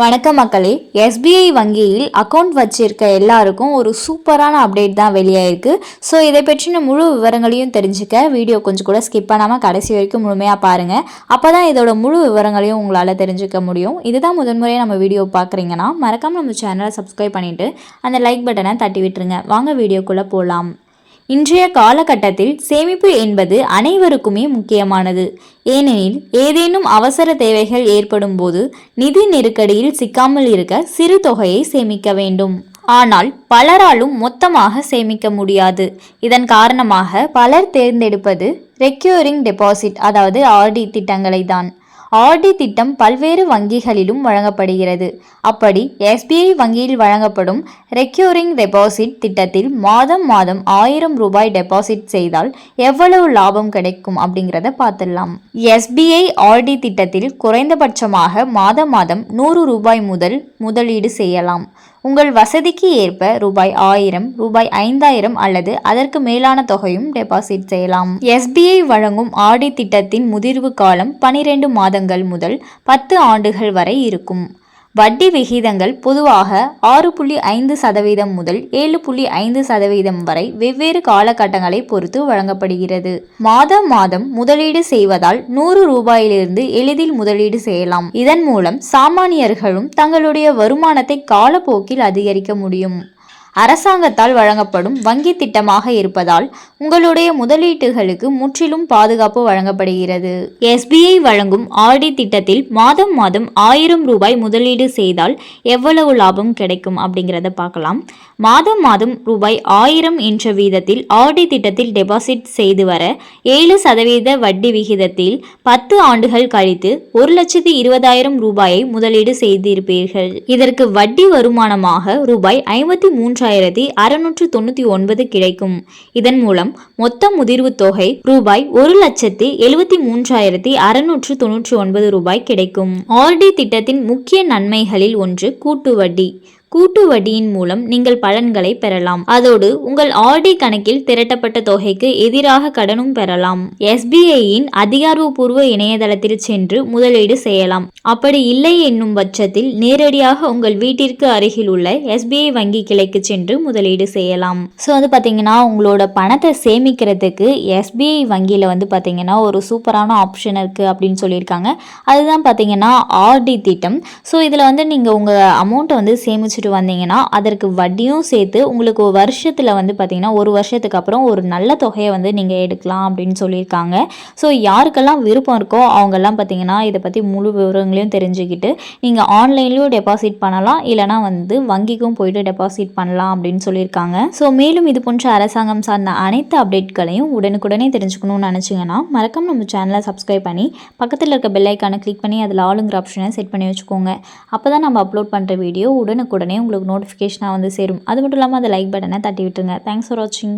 வணக்கம் மக்களே. எஸ்பிஐ வங்கியில் அக்கௌண்ட் வச்சிருக்க எல்லாருக்கும் ஒரு சூப்பரான அப்டேட் தான் வெளியாயிருக்கு. ஸோ இதை பற்றின முழு விவரங்களையும் தெரிஞ்சுக்க வீடியோ கொஞ்சம் கூட ஸ்கிப் பண்ணாமல் கடைசி வரைக்கும் முழுமையாக பாருங்கள் அப்போ தான் இதோட முழு விவரங்களையும் உங்களால் தெரிஞ்சுக்க முடியும். இதுதான் முதன்முறையாக நம்ம வீடியோ பார்க்குறீங்கன்னா மறக்காமல் நம்ம சேனலை சப்ஸ்கிரைப் பண்ணிவிட்டு அந்த லைக் பட்டனை தட்டி விட்டுருங்க. வாங்க வீடியோக்குள்ளே போகலாம் இன்றைய காலகட்டத்தில் சேமிப்பு என்பது அனைவருக்குமே முக்கியமானது. ஏனெனில் ஏதேனும் அவசர தேவைகள் ஏற்படும் போது நிதி நெருக்கடியில் சிக்காமல் இருக்க சிறு தொகையை சேமிக்க வேண்டும். ஆனால் பலராலும் மொத்தமாக சேமிக்க முடியாது. இதன் காரணமாக பலர் தேர்ந்தெடுப்பது ரெக்யூரிங் டெபாசிட் அதாவது ஆர்டி திட்டங்களை தான் ஆர்டி திட்டம் பல்வேறு வங்கிகளிலும் வழங்கப்படுகிறது. அப்படி எஸ்பிஐ வங்கியில் வழங்கப்படும் ரெக்யூரிங் டெபாசிட் திட்டத்தில் மாதம் மாதம் ஆயிரம் ரூபாய் டெபாசிட் செய்தால் எவ்வளவு லாபம் கிடைக்கும் அப்படிங்கிறத பார்த்துடலாம். எஸ்பிஐ ஆர்டி திட்டத்தில் குறைந்தபட்சமாக மாதம் மாதம் நூறு ரூபாய் முதல் முதலீடு செய்யலாம். உங்கள் வசதிக்கு ஏற்ப ரூபாய் ஆயிரம் ரூபாய் ஐந்தாயிரம் அல்லது அதற்கு மேலான தொகையும் டெபாசிட் செய்யலாம். எஸ்பிஐ வழங்கும் ஆடி திட்டத்தின் முதிர்வு காலம் பனிரெண்டு மாதங்கள் முதல் பத்து ஆண்டுகள் வரை இருக்கும். வட்டி விகிதங்கள் பொதுவாக ஆறு புள்ளி ஐந்து சதவீதம் முதல் ஏழு புள்ளி ஐந்து சதவீதம் வரை வெவ்வேறு காலகட்டங்களை பொறுத்து வழங்கப்படுகிறது. மாதம் மாதம் முதலீடு செய்வதால் நூறு ரூபாயிலிருந்து எளிதில் முதலீடு செய்யலாம். இதன் மூலம் சாமானியர்களும் தங்களுடைய வருமானத்தை காலப்போக்கில் அதிகரிக்க முடியும். அரசாங்கத்தால் வழங்கப்படும் வங்கி திட்டமாக இருப்பதால் உங்களுடைய முதலீட்டுகளுக்கு முற்றிலும் பாதுகாப்பு வழங்கப்படுகிறது. எஸ்பிஐ வழங்கும் ஆர்டி திட்டத்தில் மாதம் மாதம் ஆயிரம் ரூபாய் முதலீடு செய்தால் எவ்வளவு லாபம் கிடைக்கும் அப்படிங்கிறத பார்க்கலாம். மாதம் மாதம் ரூபாய் ஆயிரம் என்ற வீதத்தில் ஆர்டி திட்டத்தில் டெபாசிட் செய்து வர ஏழு சதவீத வட்டி விகிதத்தில் பத்து ஆண்டுகள் கழித்து ஒரு லட்சத்தி இருபதாயிரம் ரூபாயை முதலீடு செய்திருப்பீர்கள். இதற்கு வட்டி வருமானமாக ரூபாய் ஐம்பத்தி மூன்று மூன்றாயிரத்தி அறுநூற்று தொண்ணூற்றி ஒன்பது கிடைக்கும். இதன் மூலம் மொத்த முதிர்வு தொகை ரூபாய் ஒரு லட்சத்தி எழுபத்தி மூன்றாயிரத்தி அறுநூற்று தொன்னூற்றி ஒன்பது ரூபாய் கிடைக்கும். ஆர்டி திட்டத்தின் முக்கிய நன்மைகளில் ஒன்று கூட்டு வட்டி கூட்டு வட்டியின் மூலம் நீங்கள் பலன்களை பெறலாம். அதோடு உங்கள் ஆர்டி கணக்கில் திரட்டப்பட்ட தொகைக்கு எதிராக கடனும் பெறலாம். எஸ்பிஐயின் அதிகாரப்பூர்வ இணையதளத்தில் சென்று முதலீடு செய்யலாம். அப்படி இல்லை என்னும் பட்சத்தில் நேரடியாக உங்கள் வீட்டிற்கு அருகில் உள்ள எஸ்பிஐ வங்கி கிளைக்கு சென்று முதலீடு செய்யலாம். ஸோ வந்து பார்த்தீங்கன்னா உங்களோட பணத்தை சேமிக்கிறதுக்கு எஸ்பிஐ வங்கியில் வந்து பார்த்தீங்கன்னா ஒரு சூப்பரான ஆப்ஷன் இருக்குது அப்படின்னு சொல்லியிருக்காங்க. அதுதான் பார்த்தீங்கன்னா ஆர்டி திட்டம். ஸோ இதில் வந்து நீங்கள் உங்கள் அமௌண்ட்டை வந்து சேமிச்சு வச்சுட்டு வந்தீங்கன்னா அதற்கு வட்டியும் சேர்த்து உங்களுக்கு வருஷத்தில் வந்து பார்த்திங்கன்னா ஒரு வருஷத்துக்கு அப்புறம் ஒரு நல்ல தொகையை வந்து நீங்கள் எடுக்கலாம் அப்படின்னு சொல்லியிருக்காங்க. ஸோ யாருக்கெல்லாம் விருப்பம் இருக்கோ அவங்கெல்லாம் பார்த்திங்கன்னா இதை பற்றி முழு விவரங்களையும் தெரிஞ்சுக்கிட்டு நீங்கள் ஆன்லைன்லேயும் டெபாசிட் பண்ணலாம் இல்லைனா வந்து வங்கிக்கும் போயிட்டு டெபாசிட் பண்ணலாம் அப்படின்னு சொல்லியிருக்காங்க. ஸோ மேலும் இது போன்ற அரசாங்கம் சார்ந்த அனைத்து அப்டேட்களையும் உடனுக்குடனே தெரிஞ்சுக்கணும்னு நினச்சிங்கன்னா மறக்காம நம்ம சேனலை சப்ஸ்கிரைப் பண்ணி பக்கத்தில் இருக்க பெல்லைக்கான கிளிக் பண்ணி அதில் ஆளுங்கிற ஆப்ஷனை செட் பண்ணி வச்சுக்கோங்க. அப்போ தான் நம்ம அப்லோட் பண்ணுற வீடியோ உடனுக்குடனே உடனே உங்களுக்கு நோட்டிஃபிகேஷனாக வந்து சேரும். அது மட்டும் இல்லாமல் அந்த லைக் பட்டனை தட்டி விட்டுருங்க. தேங்க்ஸ் ஃபார் வாட்சிங்